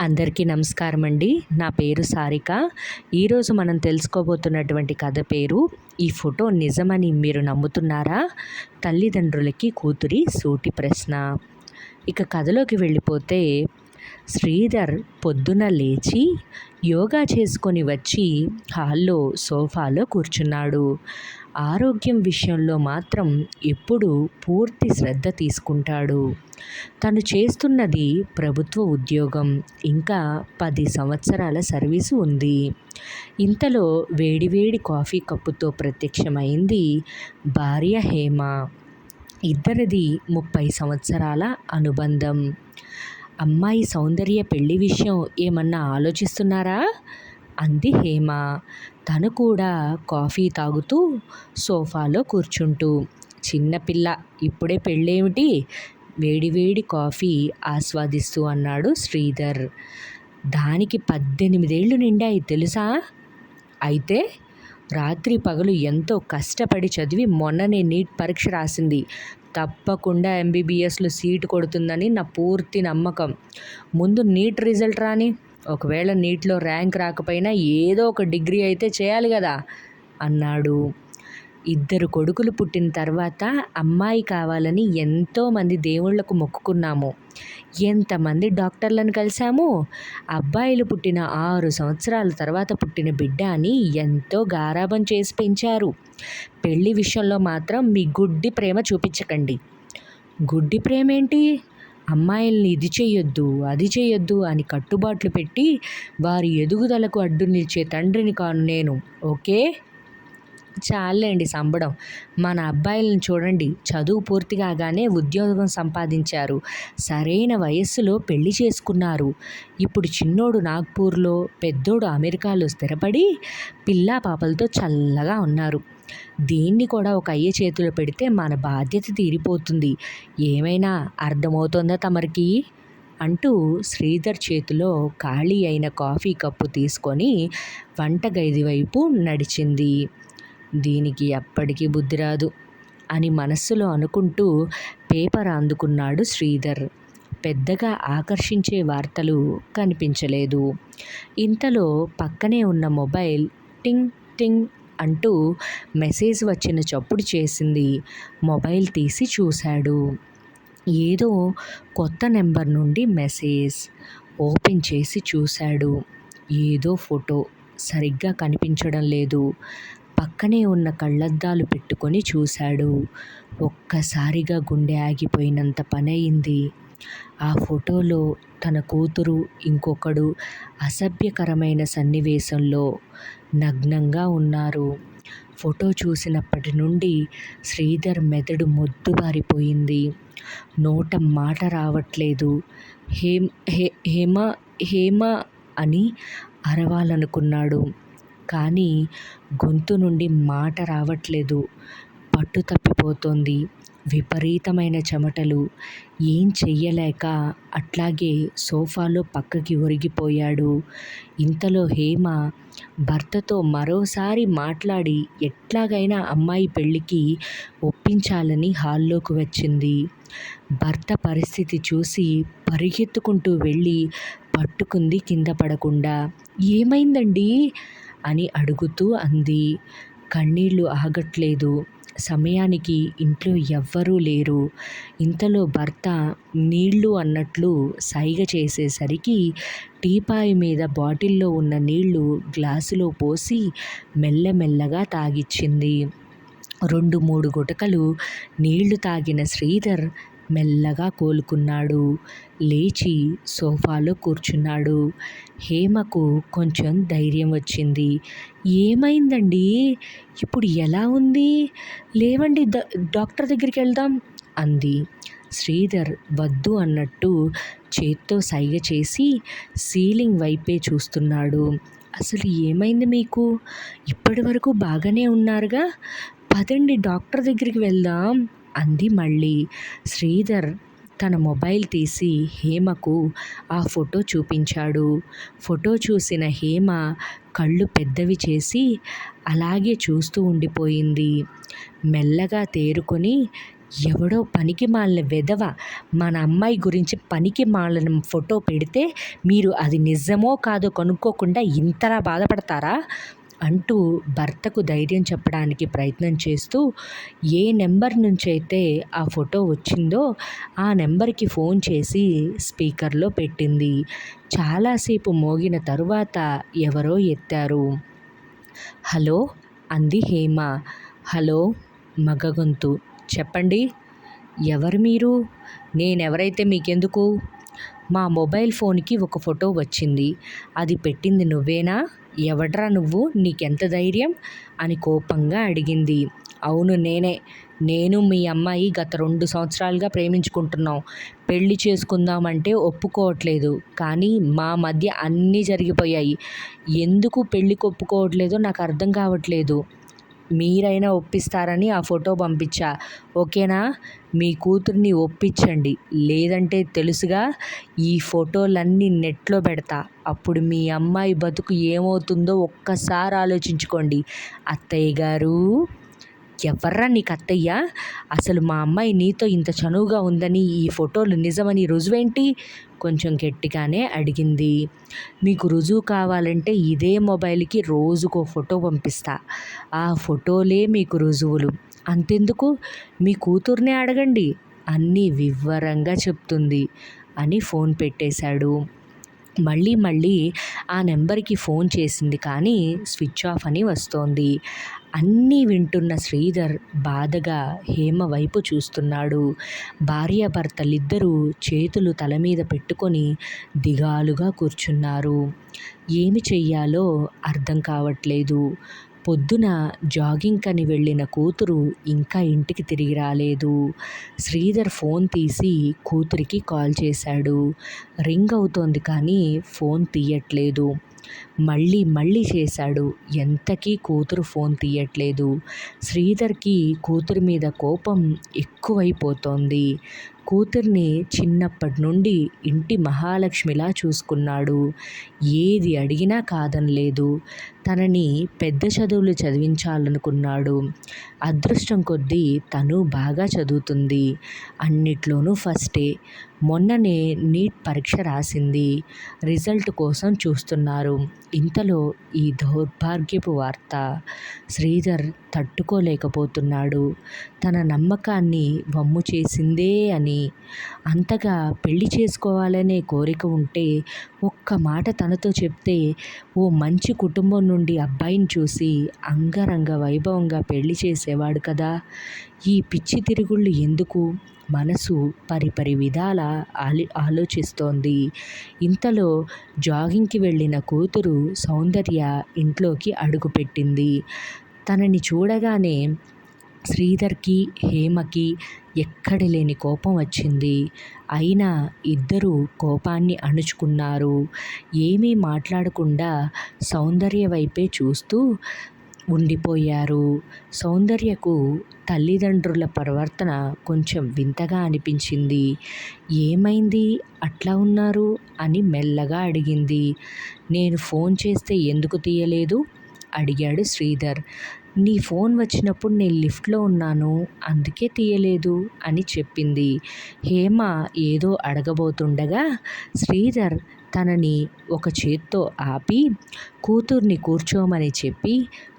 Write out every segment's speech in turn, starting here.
అందరికీ నమస్కారం అండి నా పేరు సారిక. ఈరోజు మనం తెలుసుకోబోతున్నటువంటి కథ పేరు ఈ ఫోటో నిజమని మీరు నమ్ముతున్నారా? తల్లిదండ్రులకి కూతురి సూటి ప్రశ్న. ఇక కథలోకి వెళ్ళిపోతే శ్రీధర్ పొద్దున లేచి యోగా చేసుకొని వచ్చి హాల్లో సోఫాలో కూర్చున్నాడు. ఆరోగ్యం విషయంలో మాత్రం ఎప్పుడూ పూర్తి శ్రద్ధ తీసుకుంటాడు. తను చేస్తున్నది ప్రభుత్వ ఉద్యోగం. ఇంకా పది సంవత్సరాల సర్వీసు ఉంది. ఇంతలో వేడివేడి కాఫీ కప్పుతో ప్రత్యక్షమైంది భార్య హేమ. ఇద్దరిది ముప్పై సంవత్సరాల అనుబంధం. అమ్మాయి సౌందర్య పెళ్ళి విషయం ఏమన్నా ఆలోచిస్తున్నారా? అంది హేమ. తను కూడా కాఫీ తాగుతూ సోఫాలో కూర్చుంటూ చిన్నపిల్ల ఇప్పుడే పెళ్ళేమిటి? వేడివేడి కాఫీ ఆస్వాదిస్తూ అన్నాడు శ్రీధర్. దానికి పద్దెనిమిదేళ్ళు నిండాయి తెలుసా? అయితే రాత్రి పగలు ఎంతో కష్టపడి చదివి మొన్ననే నీట్ పరీక్ష రాసింది. తప్పకుండా ఎంబీబీఎస్లో సీటు కొడుతుందని నా పూర్తి నమ్మకం. ముందు నీట్ రిజల్ట్ రాని ఒకవేళ నీట్లో ర్యాంక్ రాకపోయినా ఏదో ఒక డిగ్రీ అయితే చేయాలి కదా అన్నాడు. ఇద్దరు కొడుకులు పుట్టిన తర్వాత అమ్మాయి కావాలని ఎంతోమంది దేవుళ్ళకు మొక్కుకున్నాము. ఎంతమంది డాక్టర్లను కలిసాము? అబ్బాయిలు పుట్టిన ఆరు సంవత్సరాల తర్వాత పుట్టిన బిడ్డ అని ఎంతో గారాబం చేసి పెంచారు. పెళ్ళి విషయంలో మాత్రం మీ గుడ్డి ప్రేమ చూపించకండి. గుడ్డి ప్రేమ ఏంటి అమ్మాయిల్ని ఇది చేయొద్దు అది చేయొద్దు అని కట్టుబాట్లు పెట్టి వారి ఎదుగుదలకు అడ్డు నిలిచే తండ్రిని కాను నేను. ఓకే? చాలండి సంబడం. మన అబ్బాయిలను చూడండి చదువు పూర్తి కాగానే ఉద్యోగం సంపాదించారు. సరైన వయస్సులో పెళ్ళి చేసుకున్నారు. ఇప్పుడు చిన్నోడు నాగ్పూర్లో పెద్దోడు అమెరికాలో స్థిరపడి పిల్లా పాపలతో చల్లగా ఉన్నారు. దీన్ని కూడా ఒక అయ్య చేతిలో పెడితే మన బాధ్యత తీరిపోతుంది. ఏమైనా అర్థమవుతుందా తమరికి? అంటూ శ్రీధర్ చేతిలో ఖాళీ అయిన కాఫీ కప్పు తీసుకొని వంటగది వైపు నడిచింది. దీనికి ఎప్పటికీ బుద్ధి రాదు అని మనస్సులో అనుకుంటూ పేపర్ అందుకున్నాడు శ్రీధర్. పెద్దగా ఆకర్షించే వార్తలు కనిపించలేదు. ఇంతలో పక్కనే ఉన్న మొబైల్ టింగ్ టింగ్ అంటూ మెసేజ్ వచ్చిన చప్పుడు చేసింది. మొబైల్ తీసి చూశాడు. ఏదో కొత్త నెంబర్ నుండి మెసేజ్ ఓపెన్ చేసి చూశాడు. ఏదో ఫోటో సరిగ్గా కనిపించడం లేదు. పక్కనే ఉన్న కళ్ళద్దాలు పెట్టుకొని చూశాడు. ఒక్కసారిగా గుండె ఆగిపోయినంత పనయింది. ఆ ఫోటోలో తన కూతురు ఇంకొకడు అసభ్యకరమైన సన్నివేశంలో నగ్నంగా ఉన్నారు. ఫోటో చూసినప్పటి నుండి శ్రీధర్ మెదడు మొద్దుబారిపోయింది. నోట మాట రావట్లేదు. హేమ హేమ హేమ అని అరవాలనుకున్నాడు. కానీ గొంతు నుండి మాట రావట్లేదు. పట్టు తప్పిపోతోంది. విపరీతమైన చెమటలు. ఏం చెయ్యలేక అట్లాగే సోఫాలో పక్కకి ఒరిగిపోయాడు. ఇంతలో హేమ భర్తతో మరోసారి మాట్లాడి ఎట్లాగైనా అమ్మాయి పెళ్ళికి ఒప్పించాలని హాల్లోకి వచ్చింది. భర్త పరిస్థితి చూసి పరిగెత్తుకుంటూ వెళ్ళి పట్టుకుంది కింద పడకుండా. ఏమైందండి? అని అడుగుతూ అంది. కన్నీళ్ళు ఆగట్లేదు. సమయానికి ఇంట్లో ఎవ్వరూ లేరు. ఇంతలో భర్త నీళ్ళు అన్నట్లు సైగ చేసేసరికి టీపాయి మీద బాటిల్లో ఉన్న నీళ్ళు గ్లాసులో పోసి మెల్లమెల్లగా తాగిచ్చింది. రెండు మూడు గుటకలు నీళ్ళు తాగిన శ్రీధర్ మెల్లగా కోలుకున్నాడు. లేచి సోఫాలో కూర్చున్నాడు. హేమకు కొంచెం ధైర్యం వచ్చింది. ఏమైందండి? ఇప్పుడు ఎలా ఉంది? లేవండి డాక్టర్ దగ్గరికి వెళ్దాం అంది. శ్రీధర్ వద్దు అన్నట్టు చేత్తో సైగ చేసి సీలింగ్ వైపే చూస్తున్నాడు. అసలు ఏమైంది మీకు? ఇప్పటి వరకు బాగానే ఉన్నారుగా? పదండి డాక్టర్ దగ్గరికి వెళ్దాం. అంది మళ్ళీ. శ్రీధర్ తన మొబైల్ తీసి హేమకు ఆ ఫోటో చూపించాడు. ఫోటో చూసిన హేమ కళ్ళు పెద్దవి చేసి అలాగే చూస్తూ ఉండిపోయింది. మెల్లగా తేరుకొని ఎవడో పనికి మాలిన వెధవ మన అమ్మాయి గురించి పనికి మాలిన ఫోటో పెడితే మీరు అది నిజమో కాదో కనుక్కోకుండా ఇంతలా బాధపడతారా? అంటూ భర్తకు ధైర్యం చెప్పడానికి ప్రయత్నం చేస్తూ ఏ నెంబర్ నుంచి అయితే ఆ ఫోటో వచ్చిందో ఆ నెంబర్కి ఫోన్ చేసి స్పీకర్లో పెట్టింది. చాలాసేపు మోగిన తరువాత ఎవరో ఎత్తారు. హలో? అంది హేమ. హలో మగ గొంతు చెప్పండి. ఎవరు మీరు? నేనెవరైతే మీకెందుకు? మా మొబైల్ ఫోన్కి ఒక ఫోటో వచ్చింది. అది పెట్టింది నువ్వేనా? ఎవడ్రా నువ్వు? నీకెంత ధైర్యం? అని కోపంగా అడిగింది. అవును నేనే. నేను మీ అమ్మాయి గత రెండు సంవత్సరాలుగా ప్రేమించుకుంటున్నాం. పెళ్ళి చేసుకుందామంటే ఒప్పుకోవట్లేదు. కానీ మా మధ్య అన్నీ జరిగిపోయాయి. ఎందుకు పెళ్ళికి ఒప్పుకోవట్లేదో నాకు అర్థం కావట్లేదు. మీరైనా ఒప్పిస్తారని ఆ ఫోటో పంపించా. ఓకేనా? మీ కూతుర్ని ఒప్పించండి. లేదంటే తెలుసుగా ఈ ఫోటోలన్నీ నెట్లో పెడతా. అప్పుడు మీ అమ్మాయి బతుకు ఏమవుతుందో ఒక్కసారి ఆలోచించుకోండి. అత్తయ్య గారు ఎవర్రా నీకు అత్తయ్య అసలు మా అమ్మాయి నీతో ఇంత చనువుగా ఉందని ఈ ఫోటోలు నిజమని రుజువేంటి? కొంచెం గట్టిగానే అడిగింది. మీకు రుజువు కావాలంటే ఇదే మొబైల్కి రోజుకో ఫోటో పంపిస్తా. ఆ ఫోటోలే మీకు రుజువులు. అంతెందుకు? మీ కూతుర్నే అడగండి. అన్నీ వివరంగా చెప్తుంది అని ఫోన్ పెట్టేశాడు. మళ్ళీ మళ్ళీ ఆ నెంబర్కి ఫోన్ చేసింది కానీ స్విచ్ ఆఫ్ అని వస్తోంది. అన్నీ వింటున్న శ్రీధర్ బాధగా హేమ వైపు చూస్తున్నాడు. భార్యాభర్తలిద్దరూ చేతులు తల మీద పెట్టుకొని దిగాలుగా కూర్చున్నారు. ఏమి చెయ్యాలో అర్థం కావట్లేదు. పొద్దున జాగింగ్ అని వెళ్ళిన కూతురు ఇంకా ఇంటికి తిరిగి రాలేదు. శ్రీధర్ ఫోన్ తీసి కూతురికి కాల్ చేశాడు. రింగ్ అవుతోంది కానీ ఫోన్ తీయట్లేదు. మళ్ళీ మళ్ళీ చేశాడు. ఎంతకీ కూతురు ఫోన్ తీయట్లేదు. శ్రీధర్కి కూతురి మీద కోపం ఎక్కువైపోతోంది. కూతుర్ని చిన్నప్పటి నుండి ఇంటి మహాలక్ష్మిలా చూసుకున్నాడు. ఏది అడిగినా కాదనలేదు తనని పెద్ద చదువులు చదివించాలనుకున్నాడు. అదృష్టం కొద్దీ తను బాగా చదువుతుంది. అన్నిట్లోనూ ఫస్టే. మొన్ననే నీట్ పరీక్ష రాసింది. రిజల్ట్ కోసం చూస్తున్నారు. ఇంతలో ఈ దౌర్భాగ్యపు వార్త. శ్రీధర్ తట్టుకోలేకపోతున్నాడు. తన నమ్మకాన్ని వమ్ము చేసిందే అని అంతగా పెళ్ళి చేసుకోవాలనే కోరిక ఉంటే ఒక్క మాట తనతో చెప్తే ఓ మంచి కుటుంబం నుండి అబ్బాయిని చూసి అంగరంగ వైభవంగా పెళ్ళి చేసేవాడు కదా. ఈ పిచ్చి తిరుగుళ్ళు ఎందుకు? మనసు పరిపరి విధాల ఆలి ఆలోచిస్తోంది. ఇంతలో జాగింగ్కి వెళ్ళిన కూతురు సౌందర్య ఇంట్లోకి అడుగుపెట్టింది. తనని చూడగానే శ్రీధర్కి హేమకి ఎక్కడ లేని కోపం వచ్చింది. అయినా ఇద్దరూ కోపాన్ని అణుచుకున్నారు. ఏమీ మాట్లాడకుండా సౌందర్య వైపే చూస్తూ ఉండిపోయారు. సౌందర్యకు తల్లిదండ్రుల ప్రవర్తన కొంచెం వింతగా అనిపించింది. ఏమైంది? అట్లా ఉన్నారు? అని మెల్లగా అడిగింది. నేను ఫోన్ చేస్తే ఎందుకు తీయలేదు? అడిగాడు శ్రీధర్. నీ ఫోన్ వచ్చినప్పుడు నేను లిఫ్ట్లో ఉన్నాను అందుకే తీయలేదు అని చెప్పింది. హేమ ఏదో అడగబోతుండగా శ్రీధర్ తనని ఒక చేత్తో ఆపి కూతుర్ని కూర్చోమని చెప్పి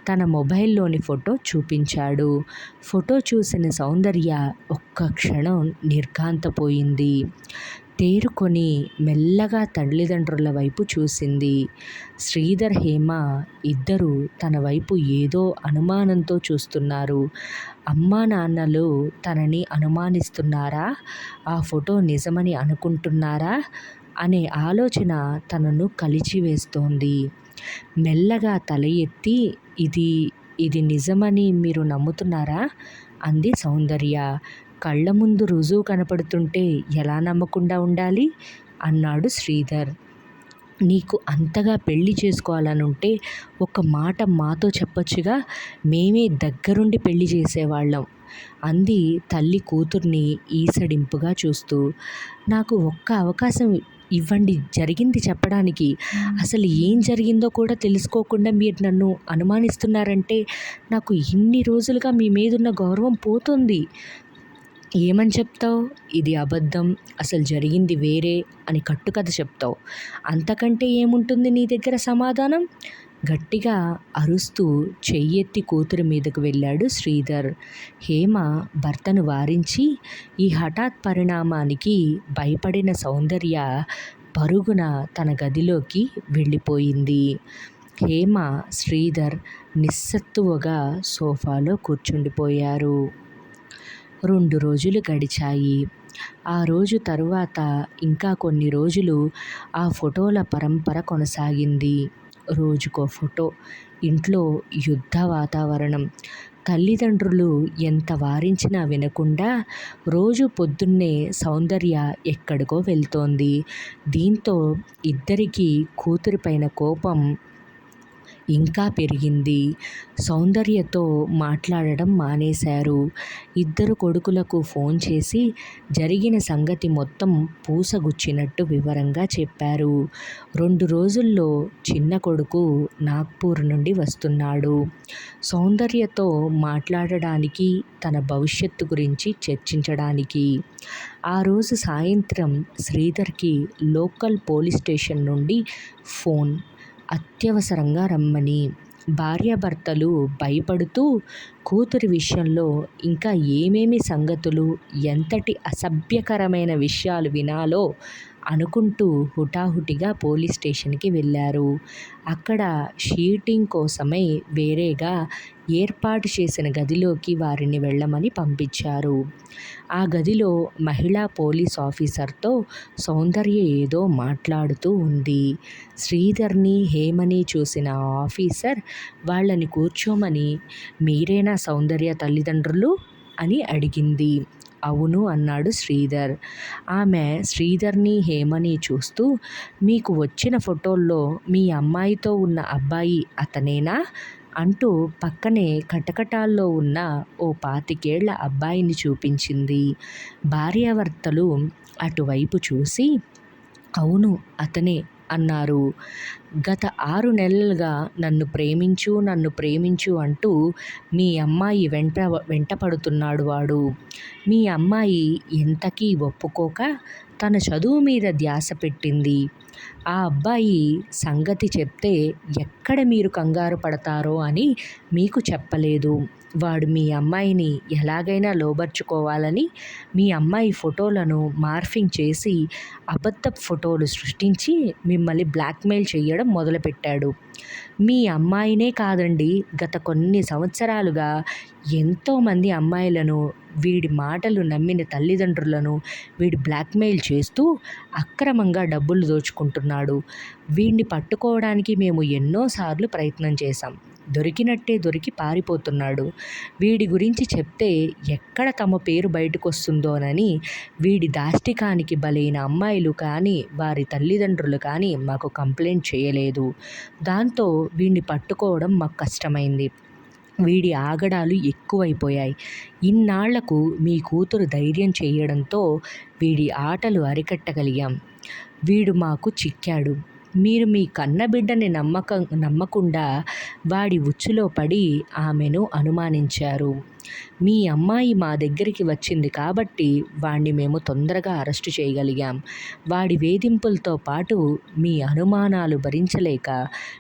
తన మొబైల్లోని ఫోటో చూపించాడు. ఫోటో చూసిన సౌందర్య ఒక్క క్షణం నిర్ఘాంతపోయింది. తేరుకొని మెల్లగా తల్లిదండ్రుల వైపు చూసింది. శ్రీధర్ హేమ ఇద్దరు తన వైపు ఏదో అనుమానంతో చూస్తున్నారు. అమ్మా నాన్నలు తనని అనుమానిస్తున్నారా? ఆ ఫోటో నిజమని అనుకుంటున్నారా? అనే ఆలోచన తనను కలిచివేస్తోంది. మెల్లగా తల ఎత్తి ఇది ఇది నిజమని మీరు నమ్ముతున్నారా? అంది సౌందర్య. కళ్ళ ముందు రుజువు కనపడుతుంటే ఎలా నమ్మకుండా ఉండాలి? అన్నాడు శ్రీధర్. నీకు అంతగా పెళ్ళి చేసుకోవాలనుంటే ఒక మాట మాతో చెప్పొచ్చుగా. మేమే దగ్గరుండి పెళ్ళి చేసేవాళ్ళం. అంది తల్లి కూతుర్ని ఈసడింపుగా చూస్తూ. నాకు ఒక్క అవకాశం ఇవ్వండి జరిగింది చెప్పడానికి. అసలు ఏం జరిగిందో కూడా తెలుసుకోకుండా మీరు నన్ను అనుమానిస్తున్నారంటే నాకు ఇన్ని రోజులుగా మీ మీదున్న గౌరవం పోతుంది. ఏమని చెప్తావు? ఇది అబద్ధం. అసలు జరిగింది వేరే అని కట్టుకథ చెప్తావు. అంతకంటే ఏముంటుంది నీ దగ్గర సమాధానం? గట్టిగా అరుస్తూ చెయ్యెత్తి కూతురు మీదకు వెళ్ళాడు శ్రీధర్. హేమ భర్తను వారించి ఈ హఠాత్ పరిణామానికి భయపడిన సౌందర్య పరుగున తన గదిలోకి వెళ్ళిపోయింది. హేమ శ్రీధర్ నిస్సత్తువగా సోఫాలో కూర్చుండిపోయారు. రెండు రోజులు గడిచాయి. ఆ రోజు తరువాత ఇంకా కొన్ని రోజులు ఆ ఫోటోల పరంపర కొనసాగింది. రోజుకో ఫోటో ఇంట్లో యుద్ధ వాతావరణం. తల్లిదండ్రులు ఎంత వారించినా వినకుండా రోజు పొద్దున్నే సౌందర్య ఎక్కడికో వెళ్తోంది. దీంతో ఇద్దరికీ కూతురిపైన కోపం ఇంకా పెరిగింది. సౌందర్యతో మాట్లాడడం మానేశారు. ఇద్దరు కొడుకులకు ఫోన్ చేసి జరిగిన సంగతి మొత్తం పూసగుచ్చినట్టు వివరంగా చెప్పారు. రెండు రోజుల్లో చిన్న కొడుకు నాగ్పూర్ నుండి వస్తున్నాడు. సౌందర్యతో మాట్లాడడానికి తన భవిష్యత్తు గురించి చర్చించడానికి. ఆ రోజు సాయంత్రం శ్రీధర్కి లోకల్ పోలీస్ స్టేషన్ నుండి ఫోన్ అత్యవసరంగా రమ్మని భార్యాభర్తలు భయపడుతూ కూతురి విషయంలో ఇంకా ఏమేమి సంగతులు ఎంతటి అసభ్యకరమైన విషయాలు వినాలో అనుకుంటూ హుటాహుటిగా పోలీస్ స్టేషన్కి వెళ్ళారు. అక్కడ షీటింగ్ కోసమై వేరేగా ఏర్పాటు చేసిన గదిలోకి వారిని వెళ్ళమని పంపించారు. ఆ గదిలో మహిళా పోలీస్ ఆఫీసర్తో సౌందర్య ఏదో మాట్లాడుతూ ఉంది. శ్రీధర్ని హేమని చూసిన ఆఫీసర్ వాళ్ళని కూర్చోమని మీరేనా సౌందర్య తల్లిదండ్రులు? అని అడిగింది. అవును అన్నాడు శ్రీధర్. ఆమె శ్రీధర్ని హేమని చూస్తూ మీకు వచ్చిన ఫోటోల్లో మీ అమ్మాయితో ఉన్న అబ్బాయి అతనేనా? అంటూ పక్కనే కటకటాల్లో ఉన్న ఓ పాతికేళ్ళ అబ్బాయిని చూపించింది. భార్యాభర్తలు అటువైపు చూసి అవును అతనే అన్నారు. గత ఆరు నెలలుగా నన్ను ప్రేమించు నన్ను ప్రేమించు అంటూ మీ అమ్మాయి వెంట వెంటపడుతున్నాడు వాడు. మీ అమ్మాయి ఎంతకీ ఒప్పుకోక తన చదువు మీద ధ్యాస పెట్టింది. ఆ అబ్బాయి సంగతి చెప్తే ఎక్కడ మీరు కంగారు పడతారో అని మీకు చెప్పలేదు. వాడు మీ అమ్మాయిని ఎలాగైనా లోబర్చుకోవాలని మీ అమ్మాయి ఫోటోలను మార్ఫింగ్ చేసి అబద్ధపు ఫోటోలు సృష్టించి మిమ్మల్ని బ్లాక్మెయిల్ చేయడం మొదలుపెట్టాడు. మీ అమ్మాయినే కాదండి. గత కొన్ని సంవత్సరాలుగా ఎంతోమంది అమ్మాయిలను వీడి మాటలు నమ్మిన తల్లిదండ్రులను వీడు బ్లాక్మెయిల్ చేస్తూ అక్రమంగా డబ్బులు దోచుకుంటున్నాడు. వీడిని పట్టుకోవడానికి మేము ఎన్నోసార్లు ప్రయత్నం చేశాం. దొరికినట్టే దొరికి పారిపోతున్నాడు. వీడి గురించి చెప్తే ఎక్కడ తమ పేరు బయటకు వస్తుందోనని వీడి దాష్టికానికి బలైన అమ్మాయిలు కానీ వారి తల్లిదండ్రులు కానీ మాకు కంప్లైంట్ చేయలేదు. దాంతో వీడిని పట్టుకోవడం మాకు కష్టమైంది. వీడి ఆగడాలు ఎక్కువైపోయాయి. ఇన్నాళ్ళకు మీ కూతురు ధైర్యం చేయడంతో వీడి ఆటలు అరికట్టగలిగాం. వీడు మాకు చిక్కాడు. మీరు మీ కన్నబిడ్డని నమ్మక నమ్మకుండా వాడి ఉచ్చులో పడి ఆమెను అనుమానించారు. మీ అమ్మాయి మా దగ్గరికి వచ్చింది కాబట్టి వాణ్ణి మేము తొందరగా అరెస్టు చేయగలిగాం. వాడి వేధింపులతో పాటు మీ అనుమానాలు భరించలేక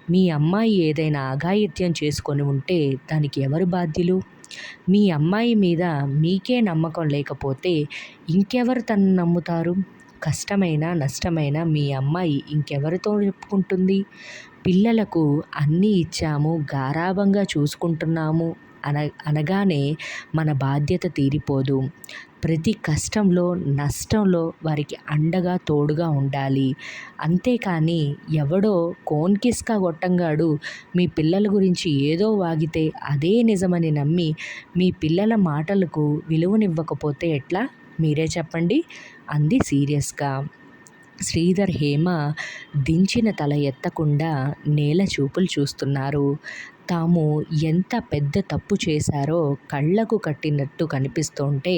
మీ అమ్మాయి ఏదైనా అఘాయిత్యం చేసుకొని ఉంటే దానికి ఎవరు బాధ్యులు? మీ అమ్మాయి మీద మీకే నమ్మకం లేకపోతే ఇంకెవరు తను నమ్ముతారు? కష్టమైన నష్టమైన మీ అమ్మాయి ఇంకెవరితో చెప్పుకుంటుంది పిల్లలకు అన్నీ ఇచ్చాము గారాబంగా చూసుకుంటున్నాము అన అనగానే మన బాధ్యత తీరిపోదు. ప్రతి కష్టంలో నష్టంలో వారికి అండగా తోడుగా ఉండాలి. అంతేకాని ఎవడో కోన్కిస్కా గొట్టంగాడు మీ పిల్లల గురించి ఏదో వాగితే అదే నిజమని నమ్మి మీ పిల్లల మాటలకు విలువనివ్వకపోతే ఎట్లా? మీరే చెప్పండి. అంది సీరియస్గా. శ్రీధర్ హేమ దించిన తల ఎత్తకుండా నేల చూపులు చూస్తున్నారు. తాము ఎంత పెద్ద తప్పు చేశారో కళ్ళకు కట్టినట్టు కనిపిస్తుంటే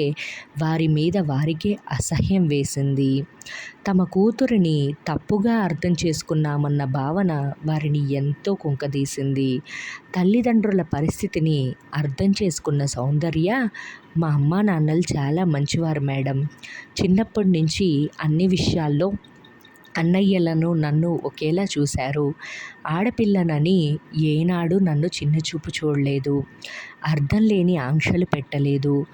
వారి మీద వారికే అసహ్యం వేసింది. తమ కూతురిని తప్పుగా అర్థం చేసుకున్నామన్న భావన వారిని ఎంతో కుంకదీసింది. తల్లిదండ్రుల పరిస్థితిని అర్థం చేసుకున్న సౌందర్య మా అమ్మా నాన్నలు చాలా మంచివారు మేడం. చిన్నప్పటి నుంచి అన్ని విషయాల్లో అన్నయ్యలను నన్ను ఒకేలా చూశారు. ఆడపిల్లనని ఏనాడు నన్ను చిన్నచూపు చూడలేదు. అర్థం లేని ఆంక్షలు పెట్టలేదు.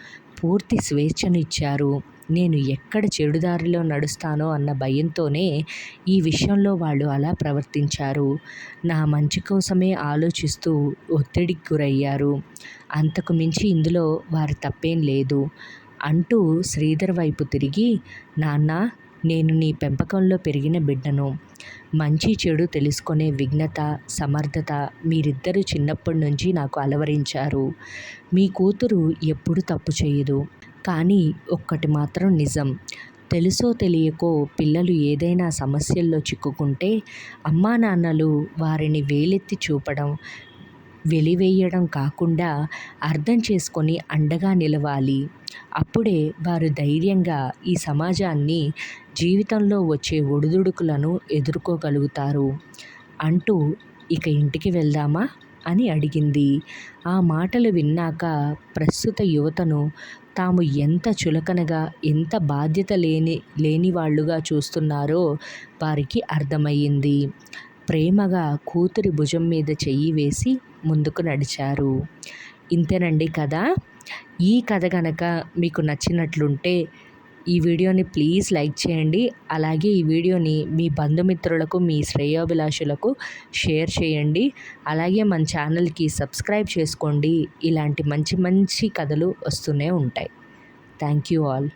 పూర్తి స్వేచ్ఛనిచ్చారు. నేను ఎక్కడ చెడుదారిలో నడుస్తానో అన్న భయంతోనే ఈ విషయంలో వాళ్ళు అలా ప్రవర్తించారు. నా మంచి కోసమే ఆలోచిస్తూ ఒత్తిడికి గురయ్యారు. అంతకు మించి ఇందులో వారి తప్పేం లేదు. అంటూ శ్రీధర్ వైపు తిరిగి నాన్న నేను నీ పెంపకంలో పెరిగిన బిడ్డను. మంచి చెడు తెలుసుకునే విఘ్నత సమర్థత మీరిద్దరూ చిన్నప్పటి నుంచి నాకు అలవరించారు. మీ కూతురు ఎప్పుడు తప్పు చేయదు. కానీ ఒక్కటి మాత్రం నిజం. తెలుసో తెలియకో పిల్లలు ఏదైనా సమస్యల్లో చిక్కుకుంటే అమ్మా నాన్నలు వారిని వేలెత్తి చూపడం వెలివేయడం కాకుండా అర్థం చేసుకొని అండగా నిలవాలి. అప్పుడే వారు ధైర్యంగా ఈ సమాజాన్ని జీవితంలో వచ్చే ఒడిదుడుకులను ఎదుర్కోగలుగుతారు. అంటూ ఇక ఇంటికి వెళ్దామా? అని అడిగింది. ఆ మాటలు విన్నాక ప్రస్తుత యువతను తాము ఎంత చులకనగా ఎంత బాధ్యత లేని లేని వాళ్ళుగా చూస్తున్నారో వారికి అర్థమయ్యింది. ప్రేమగా కూతురి భుజం మీద చెయ్యి వేసి ముందుకు నడిచారు. ఇంతేనండి కథ. ఈ కథ కనుక మీకు నచ్చినట్లుంటే ఈ వీడియోని ప్లీజ్ లైక్ చేయండి. అలాగే ఈ వీడియోని మీ బంధుమిత్రులకు మీ శ్రేయోభిలాషులకు షేర్ చేయండి. అలాగే మన ఛానల్కి సబ్స్క్రైబ్ చేసుకోండి. ఇలాంటి మంచి మంచి కథలు వస్తూనే ఉంటాయి. Thank you all.